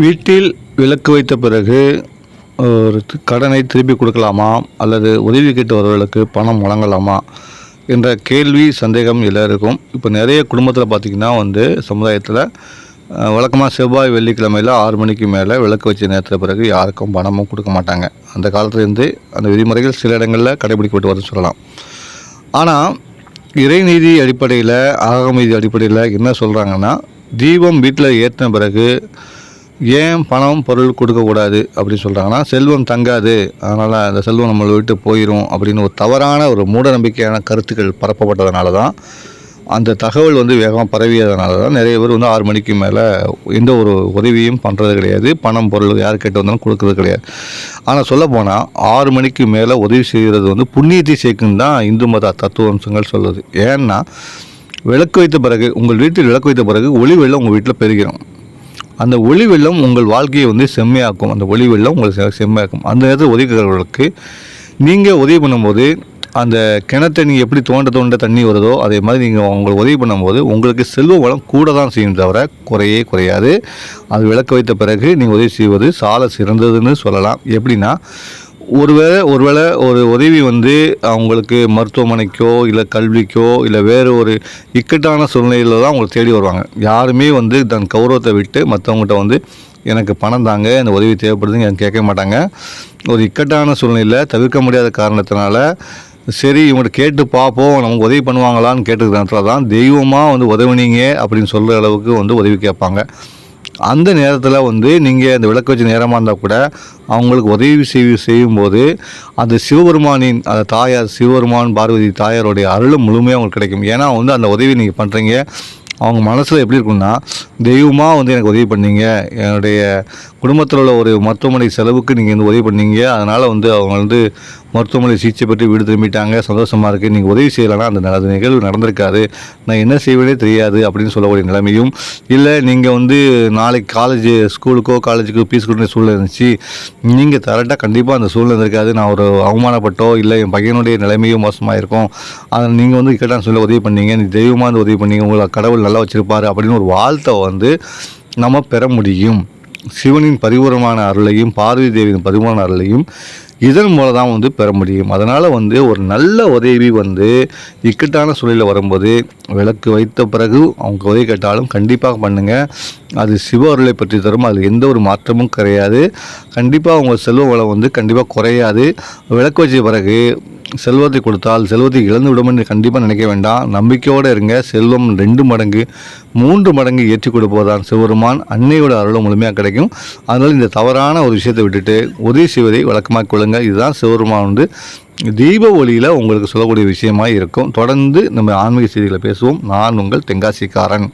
வீட்டில் விளக்கு வைத்த பிறகு ஒரு கடனை திருப்பி கொடுக்கலாமா? அல்லது உதவி கேட்டு வருவர்களுக்கு பணம் வழங்கலாமா? என்ற கேள்வி சந்தேகம் எல்லாருக்கும். இப்போ நிறைய குடும்பத்தில் பார்த்திங்கன்னா வந்து சமுதாயத்தில் வழக்கமாக செவ்வாய் வெள்ளிக்கிழமையில் ஆறு மணிக்கு மேலே விளக்கு வச்ச நேரத்தில் பிறகு யாருக்கும் பணமும் கொடுக்க மாட்டாங்க. அந்த காலத்துலேருந்து அந்த விதிமுறைகள் சில இடங்களில் கடைபிடிக்கப்பட்டு வருது சொல்லலாம். ஆனால் இறைநீதி அடிப்படையில் ஆகமீதி அடிப்படையில் என்ன சொல்கிறாங்கன்னா தீபம் வீட்டில் ஏற்றின பிறகு ஏன் பணம் பொருள் கொடுக்கக்கூடாது அப்படின்னு சொல்கிறாங்கன்னா செல்வம் தங்காது. அதனால் அந்த செல்வம் நம்மளை விட்டு போயிடும் அப்படின்னு ஒரு தவறான ஒரு மூட நம்பிக்கையான கருத்துக்கள் பரப்பப்பட்டதுனால தான் அந்த தகவல் வந்து வேகமாக பரவியதுனால தான் நிறைய பேர் வந்து ஆறு மணிக்கு மேலே எந்த ஒரு உதவியும் பண்ணுறது கிடையாது. பணம் பொருள் யார் கேட்டு வந்தாலும் கொடுக்கறது கிடையாது. ஆனால் சொல்லப்போனால் ஆறு மணிக்கு மேலே உதவி செய்கிறது வந்து புண்ணியத்தை சேர்க்குன்னு தான் இந்து மத தத்துவம்சங்கள் சொல்லுது. ஏன்னா விளக்கு வைத்த பிறகு உங்கள் வீட்டில் விளக்கு வைத்த பிறகு ஒளி வெள்ளம் உங்கள் வீட்டில் பெருகிறோம் அந்த ஒளி வெள்ளம் உங்கள் வாழ்க்கையை வந்து செம்மையாக்கும். அந்த ஒளி வெள்ளம் உங்களை செம்மையாக்கும். அந்த நேரத்தில் உதவிக்கிறவர்களுக்கு நீங்கள் உதவி பண்ணும்போது அந்த கிணத்தை நீங்கள் எப்படி தோண்ட தோண்ட தண்ணி வருதோ அதே மாதிரி நீங்கள் உங்களுக்கு உதவி பண்ணும்போது உங்களுக்கு செல்வ வளம் கூட தான் செய்யும் தவிர குறையே குறையாது. அது விளக்க வைத்த பிறகு நீங்கள் உதவி செய்வது சால சிறந்ததுன்னு சொல்லலாம். எப்படின்னா ஒருவேளை ஒருவேளை ஒரு உதவி வந்து அவங்களுக்கு மருத்துவமனைக்கோ இல்லை கல்விக்கோ இல்லை வேறு ஒரு இக்கட்டான சூழ்நிலையில் தான் அவங்களை தேடி வருவாங்க. யாருமே வந்து தன் கௌரவத்தை விட்டு மற்றவங்ககிட்ட வந்து எனக்கு பணம் தாங்க இந்த உதவி தேவைப்படுதுன்னு எனக்கு கேட்க மாட்டாங்க. ஒரு இக்கட்டான சூழ்நிலையில் தவிர்க்க முடியாத காரணத்தினால சரி இவங்கள்ட்ட கேட்டு பார்ப்போம் நமக்கு உதவி பண்ணுவாங்களான்னு கேட்டுக்கிறதுனால தான் தெய்வமாக வந்து உதவினீங்க அப்படின்னு சொல்கிற அளவுக்கு வந்து உதவி கேட்பாங்க. அந்த நேரத்தில் வந்து நீங்கள் அந்த விளக்கு வச்ச நேரமாக இருந்தால் கூட அவங்களுக்கு உதவி செய் செய்யும்போது அந்த சிவபெருமானின் அந்த தாயார் சிவபெருமான் பார்வதி தாயாருடைய அருளும் முழுமையாக அவங்களுக்கு கிடைக்கும். ஏன்னா வந்து அந்த உதவி நீங்கள் பண்ணுறீங்க அவங்க மனசில் எப்படி இருக்கும்னா தெய்வமாக வந்து எனக்கு உதவி பண்ணீங்க. என்னுடைய குடும்பத்தில் உள்ள ஒரு மருத்துவமனை செலவுக்கு நீங்கள் வந்து உதவி பண்ணீங்க. அதனால் வந்து அவங்க வந்து மருத்துவமனை சிகிச்சை பெற்று வீடு திரும்பிட்டாங்க. சந்தோஷமாக இருக்குது நீங்கள் உதவி செய்யலைன்னா அந்த நல்ல அது நிகழ்வு நடந்திருக்காது. நான் என்ன செய்வேனே தெரியாது அப்படின்னு சொல்லக்கூடிய நிலைமையும் இல்லை. நீங்கள் வந்து நாளைக்கு காலேஜ் ஸ்கூலுக்கோ காலேஜுக்கோ ஃபீஸ் கொடுத்த சூழ்நிலை இருந்துச்சு. நீங்கள் கரெக்டாக கண்டிப்பாக அந்த சூழ்நிலை இருக்காது நான் ஒரு அவமானப்பட்டோ இல்லை என் பையனுடைய நிலைமையும் மோசமாக இருக்கும். அதை நீங்கள் வந்து இக்கட்டான சூழ்நிலை உதவி பண்ணீங்க. நீ தெய்வமாக வந்து உதவி பண்ணீங்க. உங்களை கடவுள் நல்லா வச்சுருப்பாரு அப்படின்னு ஒரு வாழ்த்தை வந்து நம்ம பெற முடியும். சிவனின் பரிபூரமான அருளையும் பார்வதி தேவியின் பரிபூரண அருளையும் இதன் மூலம் தான் வந்து பெற முடியும். அதனால் வந்து ஒரு நல்ல உதவி வந்து இக்கட்டான சூழலில் வரும்போது விளக்கு வைத்த பிறகு அவங்க உதவி கேட்டாலும் கண்டிப்பாக பண்ணுங்கள் அது சிவ அருளை பற்றி தரும். அது எந்த ஒரு மாற்றமும் கிடையாது. கண்டிப்பாக உங்கள் செல்வ வளம் வந்து கண்டிப்பாக குறையாது. விளக்கு வச்ச பிறகு செல்வத்தை கொடுத்தால் செல்வத்தை இழந்து விடும் என்று கண்டிப்பாக நினைக்க வேண்டாம். நம்பிக்கையோடு இருங்க. செல்வம் ரெண்டு மடங்கு மூன்று மடங்கு ஏற்றி கொடுப்பதுதான் சிவருமான் அன்னையோட அருளும் முழுமையாக கிடைக்கும். அதனால் இந்த தவறான ஒரு விஷயத்தை விட்டுட்டு உதவி செய்வதை வழக்கமாக கொள்ளுங்கள். இதுதான் சிவருமான் வந்து தீப ஒளியில் உங்களுக்கு சொல்லக்கூடிய விஷயமா இருக்கும். தொடர்ந்து நம்ம ஆன்மீக செய்திகளை பேசுவோம். நான் உங்கள் தென்காசிக்காரன்.